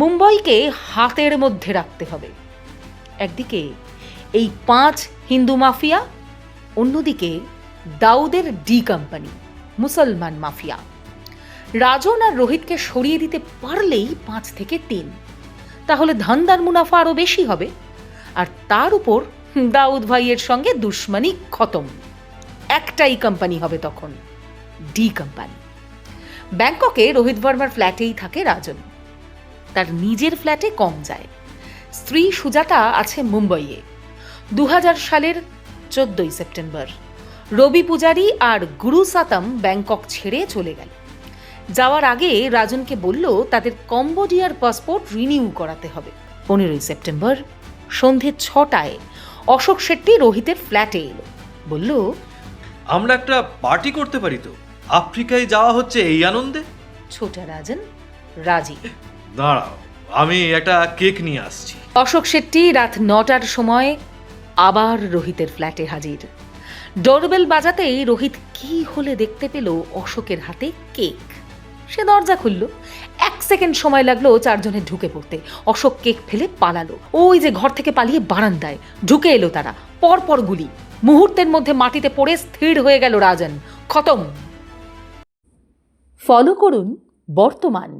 মুম্বাইকে হাতের মধ্যে রাখতে হবে। একদিকে এই পাঁচ হিন্দু মাফিয়া, অন্যদিকে দাউদের ডি কোম্পানি, মুসলমান মাফিয়া। রাজন আর রোহিতকে সরিয়ে দিতে পারলেই পাঁচ থেকে তিন। তাহলে ধান্দার মুনাফা আরও বেশি হবে, আর তার উপর দাউদ ভাইয়ের সঙ্গে দুশ্মনী খতম। একটাই কোম্পানি হবে তখন, ডি কোম্পানি। ব্যাংককে রোহিত ভার্মার ফ্ল্যাটেই থাকে রাজন। তার নিজের ফ্ল্যাটে কম যায়। স্ত্রী সুজাতা আছে মুম্বইয়ে। দু হাজার সালের চোদ্দই সেপ্টেম্বর রবি পূজারি আর গুরু সাতম ব্যাংকক ছেড়ে চলে গেল। যাওয়ার আগে রাজনকে বলল তাদের কম্বোডিয়ার পাসপোর্ট রিনিউ করাতে হবে। পনেরোই সেপ্টেম্বর সন্ধে ছটায় অশোক শেট্টি রোহিতের ফ্ল্যাটে এলো। বলল আমরা একটা পার্টি করতে পারি তো। আফ্রিকায় যাওয়া হচ্ছে এই আনন্দে? ছোটা রাজন রাজি। দাঁড়াও, আমি একটা কেক নিয়ে আসছি। অশোক শেট্টি রাত নটার সময় আবার রোহিতের ফ্ল্যাটে হাজির। ডোরবেল বাজাতেই রোহিত কি হলে দেখতে পেল অশোকের হাতে কেক। সে দরজা খুলল। এক সেকেন্ড সময় লাগল চারজনের ঢুকে পড়তে। অশোক কেক ফেলে পালালো। ওই যে ঘর থেকে পালিয়ে বারান্দায় ঢুকে এলো তারা। পরপর গুলি। মুহূর্তের মধ্যে মাটিতে পড়ে স্থির হয়ে গেল রাজন। খতম। ফলো করুন বর্তমান।